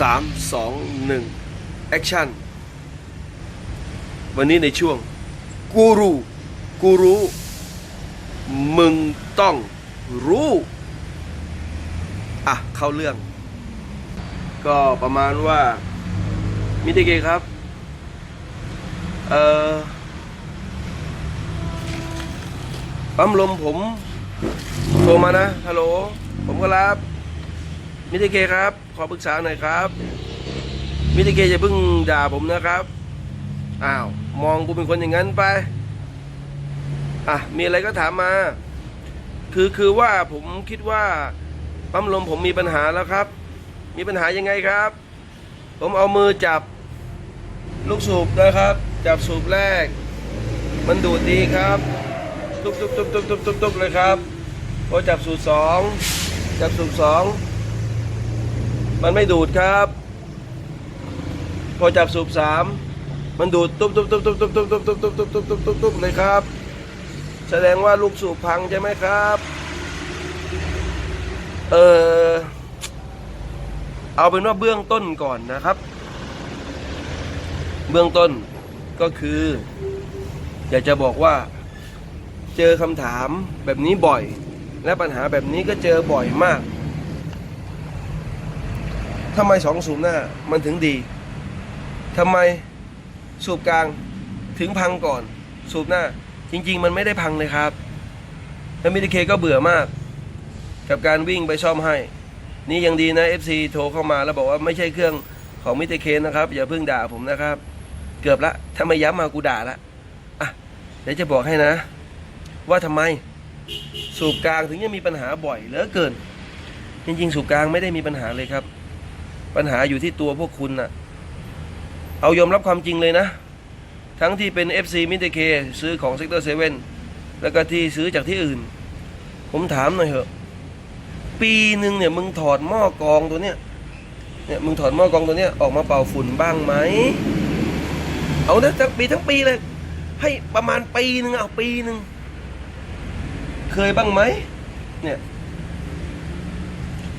สามสองหนึ่งแอคชั่นวันนี้ในช่วง กูรูกูรู้ มึงต้องรู้ อะ เข้าเรื่อง ก็ประมาณว่า มิเตเกครับ เอ่อปั๊มลมผม โทรมานะ ฮัลโหล ผมก็รับ มิเตเกครับ ขอปรึกษาหน่อยครับ มิเตเกอย่าเพิ่งด่าผมนะครับ อ้าว มองกูเป็นคนอย่างนั้นไป อะ มีอะไรก็ถามมา คือคือว่าผมคิดว่าปั๊มลมผมมีปัญหาแล้วครับ มีปัญหายังไงครับ ผมเอามือจับ ลูกสูบนะครับ จับสูบแรก มันดูดดีครับ ตุบตุบตุบตุบตุบตุบตุบเลยครับ พอจับสูบสอง จับสูบสอง มันไม่ดูดครับ พอจับสูบสามมันดูดตุ๊บตุ๊บตุ๊บตุ๊บตุ๊บตุ๊บตุ๊บตุ๊บตุ๊บตุ๊บตุ๊บตุ๊บตุบตุบเลยครับ แสดงว่าลูกสูบพังใช่ไหมครับ เออเอาเป็นว่าเบื้องต้นก่อนนะครับ เบื้องต้นก็คือ อยากจะบอกว่า เจอคำถามแบบนี้บ่อย และปัญหาแบบนี้ก็เจอบ่อยมาก ทำไมสองสูบหน้ามันถึงดีทำไมสูบกลางถึงพังก่อน สูบหน้า จริง ๆ มันไม่ได้พังเลยครับ แล้วมิตเคก็เบื่อมาก กับการวิ่งไปซ่อมให้ นี่ยังดีนะ FC โทรเข้ามาแล้วบอกว่าไม่ใช่เครื่องของมิตเคนะครับ อย่าเพิ่งด่าผมนะครับ เกือบละถ้าไม่ย้ำมากูด่าละอะเดี๋ยวจะบอกให้นะ ว่าทำไมสูบกลางถึงจะมีปัญหาบ่อยเหลือเกิน จริง ๆ สูบกลางไม่ได้มีปัญหาเลยครับ ปัญหาอยู่ที่ตัวพวกคุณน่ะเอายอมรับความจริงเลยนะ ทั้งที่เป็น FC มิเตเคซื้อของเซกเตอร์เซเว่นแล้วก็ที่ซื้อจากที่อื่น ผมถามหน่อยเถอะ ปีหนึ่งเนี่ยมึงถอดหม้อกองตัวเนี้ยเนี่ยมึงถอดหม้อกองตัวเนี้ยออกมาเป่าฝุ่นบ้างไหม เอานะทั้งปีทั้งปีเลย ให้ประมาณปีหนึ่งเอาปีหนึ่งเคยบ้างไหมเนี่ย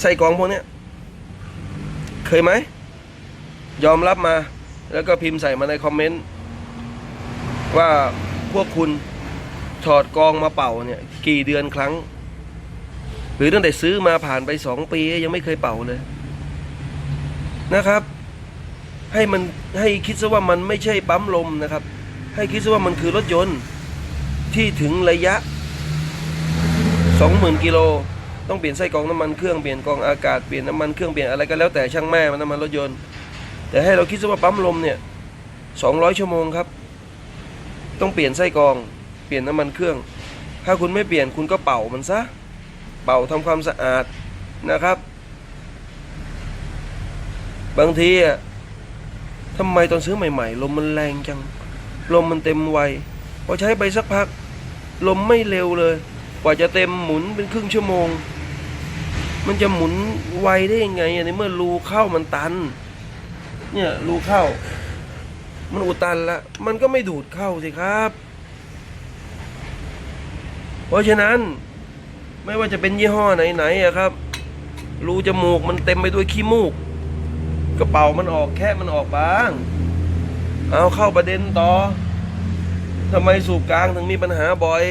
ใส่กองพวกเนี้ย เคยไหม ยอมรับมา แล้วก็พิมพ์ใส่มาในคอมเมนต์ ว่าพวกคุณถอดกองมาเป่าเนี่ย กี่เดือนครั้ง หรือตั้งแต่ซื้อมาผ่านไปสองปียังไม่เคยเป่าเลย นะครับ ให้มันให้คิดซะว่ามันไม่ใช่ปั๊มลมนะครับ ให้คิดซะว่ามันคือรถยนต์ที่ถึงระยะสองหมื่นกิโล ต้องเปลี่ยนไส้กรองน้ำมันเครื่องเปลี่ยนกรองอากาศเปลี่ยนน้ำมันเครื่องเปลี่ยนอะไรก็แล้วแต่ช่างแม่มันน้ำมันรถยนต์ แต่ให้เราคิดซะว่าปั๊มลมเนี่ยสองร้อยชั่วโมงครับ ต้องเปลี่ยนไส้กรอง เปลี่ยนน้ำมันเครื่อง ถ้าคุณไม่เปลี่ยนคุณก็เป่ามันซะเป่าทำความสะอาดนะครับ บางทีอะทำไมตอนซื้อใหม่ๆ ลมมันแรงจัง ลมมันเต็มไวพอใช้ไปสักพัก ลมไม่เร็วเลย กว่าจะเต็มหมุนเป็นครึ่งชั่วโมง มันจะหมุนไวได้ยังไงอะในเมื่อรูเข้ามันตัน เนี่ยรูเข้า มันอุดตันละมันก็ไม่ดูดเข้าสิครับ เพราะฉะนั้นไม่ว่าจะเป็นยี่ห้อไหนๆอะครับ รูจมูกมันเต็มไปด้วยขี้มูก กระเป๋ามันออกแค่มันออกบ้าง เอาเข้าประเด็นต่อทำไมสูบกลางถึงมีปัญหาบ่อย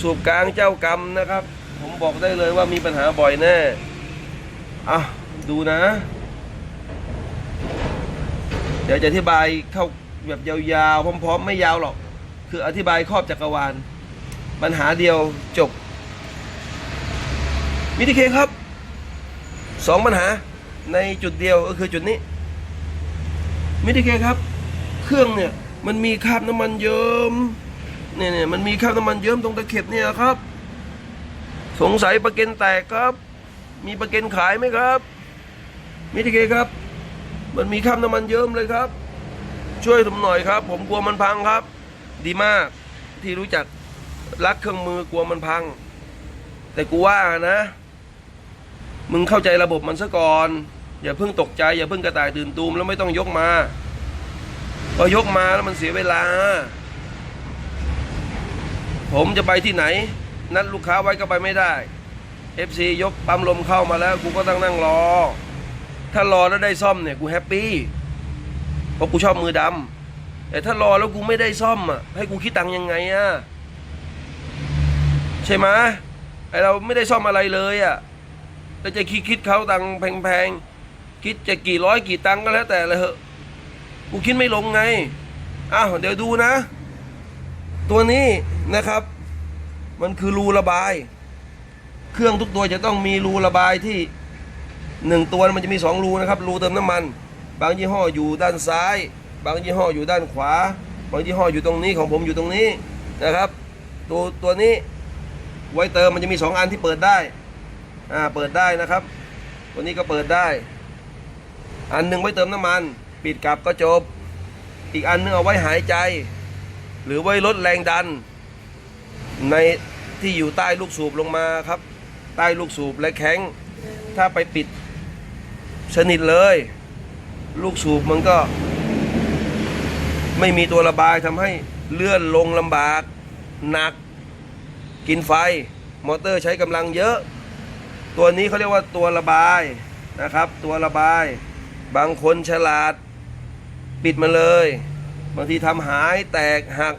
สูบกลางเจ้ากรรมนะครับ ผมบอกได้เลยว่ามีปัญหาบ่อยแน่ อะ ดูนะ เดี๋ยวจะอธิบายเข้าแบบยาวๆ พร้อมๆ ไม่ยาวหรอก คืออธิบายครอบจักรวาล ปัญหาเดียวจบ มิติเคครับ สองปัญหาในจุดเดียวก็คือจุดนี้ มิติเคครับ เครื่องเนี่ย มันมีคราบน้ำมันเยิ้มเนี่ยเนี่ยมันมีคราบน้ำมันเยิ้มตรงตะเข็บเนี่ยครับ สงสัยประเกันแตกครับ มีประเกันขายไหมครับมิติเคครับ มันมีคราบน้ำมันเยิ้มเลยครับ ช่วยผมหน่อยครับ ผมกลัวมันพังครับ ดีมากที่รู้จักรักเครื่องมือกลัวมันพัง แต่กูว่านะ มึงเข้าใจระบบมันซะก่อน อย่าเพิ่งตกใจ อย่าเพิ่งกระต่ายตื่นตูมแล้วไม่ต้องยกมาพอยกมาแล้วมันเสียเวลา ผมจะไปที่ไหน นัดลูกค้าไว้ก็ไปไม่ได้ FC ยกปั๊มลมเข้ามาแล้ว กูก็ต้องนั่งรอ ถ้ารอแล้วได้ซ่อมเนี่ยกูแฮปปี้เพราะกูชอบมือดำแต่ถ้ารอแล้วกูไม่ได้ซ่อมอะให้กูคิดตังค์ยังไงอะใช่ไหมไอเราไม่ได้ซ่อมอะไรเลยอะแล้วจะคิดคิดเขาตังค์แพงๆคิดจะกี่ร้อยกี่ตังค์ก็แล้วแต่เลยเหอะกูคิดไม่ลงไงอ้าวเดี๋ยวดูนะ ตัวนี้นะครับ มันคือรูระบาย เครื่องทุกตัวจะต้องมีรูระบายที่หนึ่งตัวมันจะมีสองรูนะครับรูเติมน้ำมัน บางยี่ห้ออยู่ด้านซ้าย บางยี่ห้ออยู่ด้านขวา บางยี่ห้ออยู่ตรงนี้ของผมอยู่ตรงนี้นะครับ ตัวตัวนี้ไว้เติมมันจะมีสองอันที่เปิดได้อ่าเปิดได้นะครับตัวนี้ก็เปิดได้ อันหนึ่งไว้เติมน้ำมัน ปิดกลับก็จบ อีกอันหนึงเอาไว้หายใจ หรือไว้ลดแรงดัน ในที่อยู่ใต้ลูกสูบลงมาครับ ใต้ลูกสูบและแข้งถ้าไปปิดสนิทเลย ลูกสูบมันก็ ไม่มีตัวระบายทำให้เลื่อนลงลำบากหนัก กินไฟ มอเตอร์ใช้กำลังเยอะ ตัวนี้เขาเรียกว่าตัวระบายนะครับ ตัวระบาย บางคนฉลาด ปิดมาเลย บางทีทำหายแตกหัก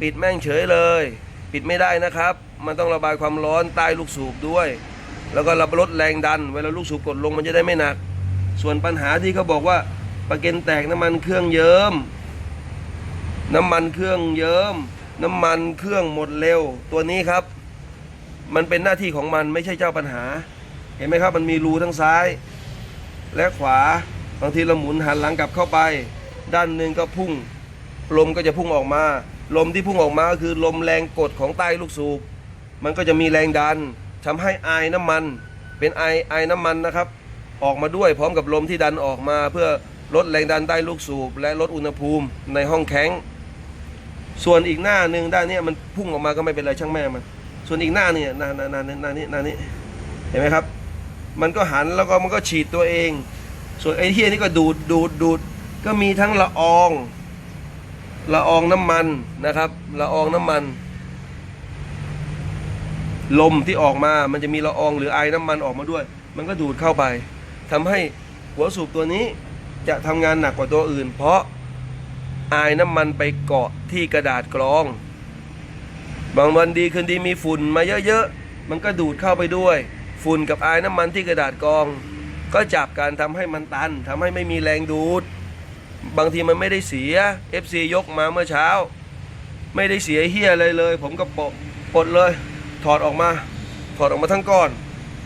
ปิดแม่งเฉยเลย ปิดไม่ได้นะครับ มันต้องระบายความร้อนใต้ลูกสูบด้วย แล้วก็ระลดแรงดัน เวลาลูกสูบกดลงมันจะได้ไม่หนัก ส่วนปัญหาที่เขาบอกว่าประเก็นแตกน้ำมันเครื่องเยิ้มน้ำมันเครื่องเยิ้มน้ำมันเครื่องหมดเร็ว ตัวนี้ครับ มันเป็นหน้าที่ของมันไม่ใช่เจ้าปัญหา เห็นไหมครับมันมีรูทั้งซ้าย และขวาบางทีเราหมุนหันหลังกลับเข้าไป ด้านหนึ่งก็พุ่งลมก็จะพุ่งออกมา ลมที่พุ่งออกมาก็คือลมแรงกดของใต้ลูกสูบ มันก็จะมีแรงดันทำให้ไอายน้ำมัน เป็นไอไอน้ำมันนะครับ ออกมาด้วยพร้อมกับลมที่ดันออกมาเพื่อลดแรงดันใต้ลูกสูบ และลดอุณหภูมิในห้องแข็ง ส่วนอีกหน้าหนึ่งด้านเนี้ยมันพุ่งออกมาก็ไม่เป็นไรช่างแม่มัน ส่วนอีกหน้าเนี่ยหน้าหน้าหน้าหน้านี้หน้านี้เห็นไหมครับ มันก็หันแล้วก็มันก็ฉีดตัวเอง ส่วนไอ้เทียนี่ก็ดูดดูดดูดก็มีทั้งละออง ละอองน้ำมันนะครับ ละอองน้ำมัน ลมที่ออกมามันจะมีละอองหรือไอน้ำมันออกมาด้วย มันก็ดูดเข้าไปทำให้หัวสูบตัวนี้จะทำงานหนักกว่าตัวอื่น เพราะไอน้ำมันไปเกาะที่กระดาษกรอง บางวันดีคืนดีมีฝุ่นมาเยอะๆ มันก็ดูดเข้าไปด้วย ฝุ่นกับไอน้ำมันที่กระดาษกรอง ก็จับกันทำให้มันตันทำให้ไม่มีแรงดูด บางทีมันไม่ได้เสีย FC ยกมาเมื่อเช้า ไม่ได้เสียเฮียอะไรเลย ผมก็ปลดปลดเลย ถอดออกมา ถอดออกมาทั้งก้อน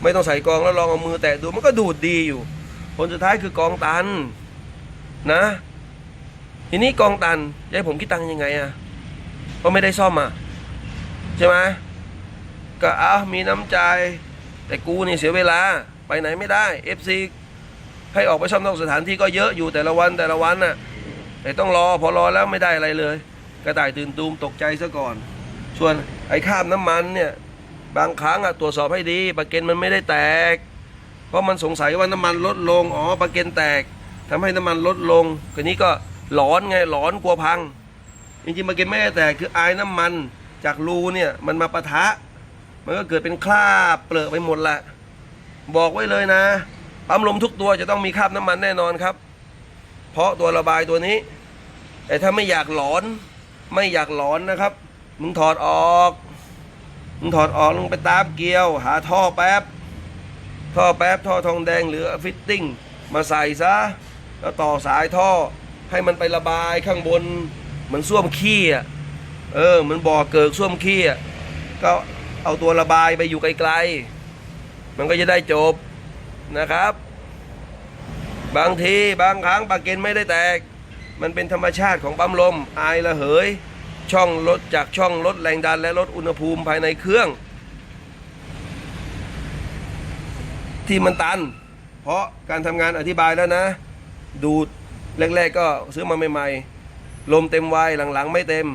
ไม่ต้องใส่กองแล้วลองเอามือแตะดูมันก็ดูดดีอยู่ ผลสุดท้ายคือกองตันนะ ทีนี้กองตันจะให้ผมคิดตังค์ยังไงอะเพราะไม่ได้ซ่อมอะใช่ไหมก็เอามีน้ำใจ แต่กูนี่เสียเวลาไปไหนไม่ได้ FC ให้ออกไปซ่อมนอกสถานที่ก็เยอะอยู่แต่ละวันแต่ละวันน่ะแต่ต้องรอพอรอแล้วไม่ได้อะไรเลย กระต่ายตื่นตูมตกใจซะก่อน ส่วนไอ้ข้ามน้ำมันเนี่ยบางครั้งอะตรวจสอบให้ดีปะเก็นมันไม่ได้แตก เพราะมันสงสัยว่าน้ำมันลดลงอ๋อปะเก็นแตกทำให้น้ำมันลดลงทีนี้ก็หลอนไงหลอนกลัวพัง จริงๆปะเก็นไม่ได้แตกคือไอ้น้ำมันจากรูเนี่ยมันมาปะทะ มันก็เกิดเป็นคราบเปลือกไปหมดแหละบอกไว้เลยนะ ปั๊มลมทุกตัวจะต้องมีคราบน้ำมันแน่นอนครับ เพราะตัวระบายตัวนี้ แต่ถ้าไม่อยากหลอน ไม่อยากหลอนนะครับ มึงถอดออก มึงถอดออกลงไปตามเกลียว หาท่อแป๊บ ท่อแป๊บท่อทองแดงหรือฟิตติ้งมาใส่ซะ แล้วต่อสายท่อให้มันไประบายข้างบนเหมือนส้วมขี้อะเออมือนบ่อเกิกส้วมขี้อะก็เอาตัวระบายไปอยู่ไกลๆ มันก็จะได้จบ นะครับ บางทีบางครั้งปากเกนไม่ได้แตก มันเป็นธรรมชาติของปั๊มลมอายระเหย ช่องลดจากช่องลดแรงดันและลดอุณหภูมิภายในเครื่อง ที่มันตัน เพราะการทำงานอธิบายแล้วนะ ดูดแรก ๆ ก็ซื้อมาใหม่ๆลมเต็มวัยหลังๆ ไม่เต็ม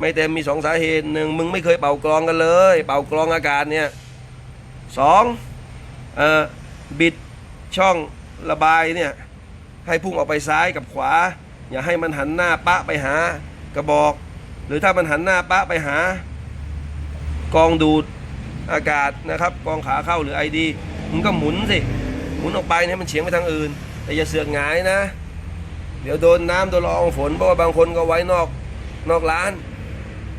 ไม่เต็มมีสองสาเหตุหนึ่งมึงไม่เคยเป่ากรองกันเลย เป่ากรองอากาศเนี่ยสองเอ่อ บิดช่องระบายเนี่ยให้พุ่งออกไปซ้ายกับขวา อย่าให้มันหันหน้าปะไปหากระบอก หรือถ้ามันหันหน้าปะไปหา กองดูดอากาศนะครับ กองขาเข้าหรือไอดีมึงก็หมุนสิหมุนออกไปให้มันเฉียงไปทางอื่น แต่อย่าเสือกหงายนะ เดี๋ยวโดนน้ำโดนละอองฝนเพราะว่าบางคนก็ไว้นอกนอกร้าน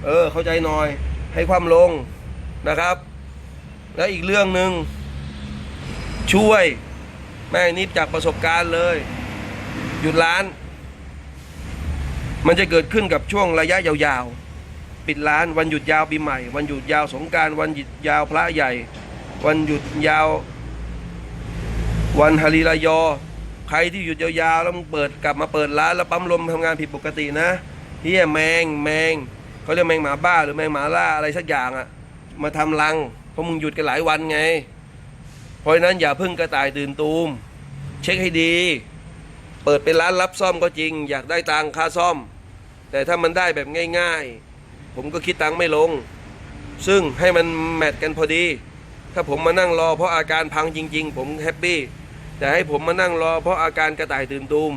เออเข้าใจหน่อยให้ความลงนะครับ แล้วอีกเรื่องหนึ่ง ช่วย แม่นิดจากประสบการณ์เลย หยุดร้าน มันจะเกิดขึ้นกับช่วงระยะยาวๆ ปิดร้านวันหยุดยาวปีใหม่ วันหยุดยาวสงการวันหยุดยาวพระใหญ่ วันหยุดยาว วันฮาริรายอ ใครที่หยุดยาวๆแล้วมึงเปิดกลับมาเปิดร้านแล้วปั๊มลมทำงานผิดปกตินะเฮียแมงแมงเขาเรียกแมงหมาบ้าหรือแมงหมาล่าอะไรสักอย่างอะมาทำรังเพราะมึงหยุดกันหลายวันไง เพราะฉะนั้นอย่าพิ่งกระต่ายตื่นตูม เช็คให้ดี เปิดเป็นร้านรับซ่อมก็จริง อยากได้ตังค่าซ่อม แต่ถ้ามันได้แบบง่าย ๆ ผมก็คิดตังไม่ลง ซึ่งให้มันแมทกันพอดี ถ้าผมมานั่งรอเพราะอาการพังจริง ๆ ผมแฮปปี้แต่ให้ผมมานั่งรอเพราะอาการกระต่ายตื่นตูม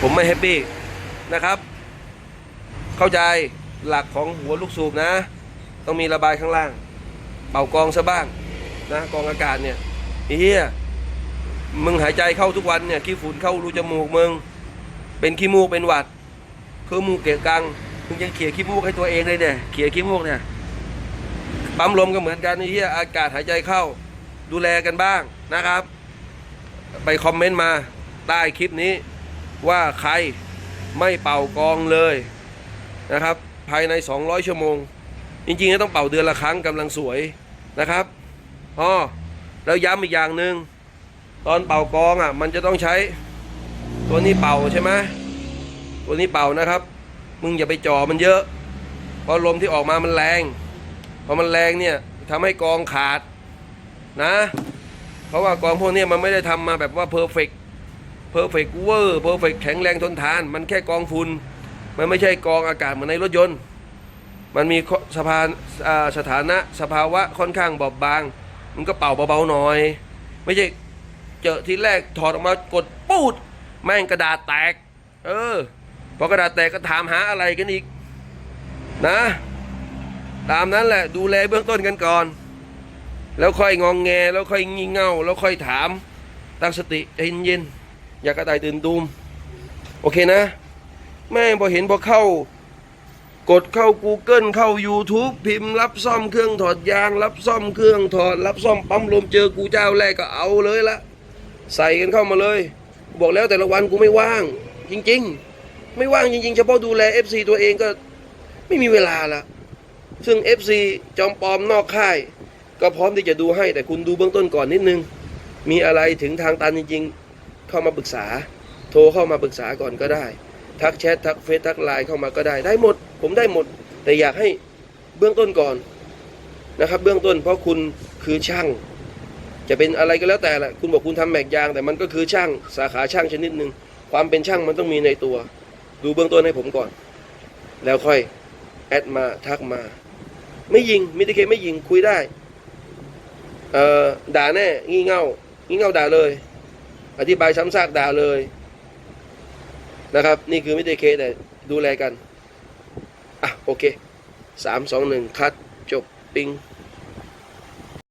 ผมไม่แฮปปี้นะครับ เข้าใจหลักของหัวลูกสูบนะ ต้องมีระบายข้างล่าง เป่ากองซะบ้าง นะกองอากาศเนี่ยเฮียมึงหายใจเข้าทุกวันเนี่ยขี้ฝุ่นเข้ารูจมูกมึง เป็นขี้มูกเป็นหวัดคือมูกเกะกังมึงยังเขี่ยขี้มูกให้ตัวเองเลยเนี่ยเขี่ยขี้มูกเนี่ยปั๊มลมก็เหมือนกันเหี้ยอากาศหายใจเข้า ดูแลกันบ้างนะครับ ไปคอมเมนต์มาใต้คลิปนี้ว่าใครไม่เป่ากองเลยนะครับ ภายใน 200 ชั่วโมง จริงๆต้องเป่าเดือนละครั้งกำลังสวยนะครับ อ๋อแล้วย้ำอีกอย่างหนึ่งตอนเป่ากองอะ มันจะต้องใช้ตัวนี้เป่าใช่ไหมตัวนี้เป่านะครับ มึงอย่าไปจ่อมันเยอะเพราะลมที่ออกมามันแรงพอมันแรงเนี่ยทำให้กองขาดนะ เพราะว่ากองพวกนี้มันไม่ได้ทำมาแบบว่าเพอร์เฟกเพอร์เฟกเวอร์เพอร์เฟกแข็งแรงทนทาน มันแค่กองฝุ่นมันไม่ใช่กองอากาศเหมือนในรถยนต์ มันมีสภาสถานะสภาวะค่อนข้างบอบบาง มันก็เป่าเบาๆหน่อย ไม่ใช่เจอทีแรกถอดออกมากดปูด แม่งกระดาษแตก เออพอกระดาษแตกก็ถามหาอะไรกันอีก นะ ตามนั้นแหละดูแลเบื้องต้นกันก่อน แล้วค่อยงองแงแล้วค่อยงี่เง่า แล้วค่อยถาม ตั้งสติใจเย็นๆอย่ากระต่ายตื่นตูมโอเคนะ แม่งพอเห็นพอเข้า กดเข้า Google เข้า YouTube พิมพ์รับซ่อมเครื่องถอดยาง รับซ่อมเครื่องถอด รับซ่อมปั๊มลมเจอกูเจ้าแรกก็เอาเลยละใส่กันเข้ามาเลย บอกแล้วแต่ละวันกูไม่ว่าง จริง ๆ ไม่ว่างจริง ๆ เฉพาะดูแล FC ตัวเองก็ไม่มีเวลาละซึ่ง FC จอมปลอมนอกค่าย ก็พร้อมที่จะดูให้แต่คุณดูเบื้องต้นก่อนนิดนึง มีอะไรถึงทางตันจริง ๆ เข้ามาปรึกษา โทรเข้ามาปรึกษาก่อนก็ได้ ทักแชททักเฟซทักไลน์เข้ามาก็ได้ได้หมด ผมได้หมด แต่อยากให้เบื้องต้นก่อนนะครับ เบื้องต้นเพราะคุณคือช่าง จะเป็นอะไรก็แล้วแต่แหละคุณบอกคุณทำแม็กยาง แต่มันก็คือช่างสาขาช่างชนิดหนึ่งความเป็นช่างมันต้องมีในตัว ดูเบื้องต้นให้ผมก่อน แล้วค่อยแอดมาทักมา ไม่ยิงมิตรเคไม่ยิงคุยได้เอ่อด่าแน่งี่เง่างี่เง่าด่าเลย อธิบายซ้ำซากด่าเลยนะครับ นี่คือมิตรเคแต่ดูแลกัน โอเคสามสองหนึ่งคัดจบ ปิง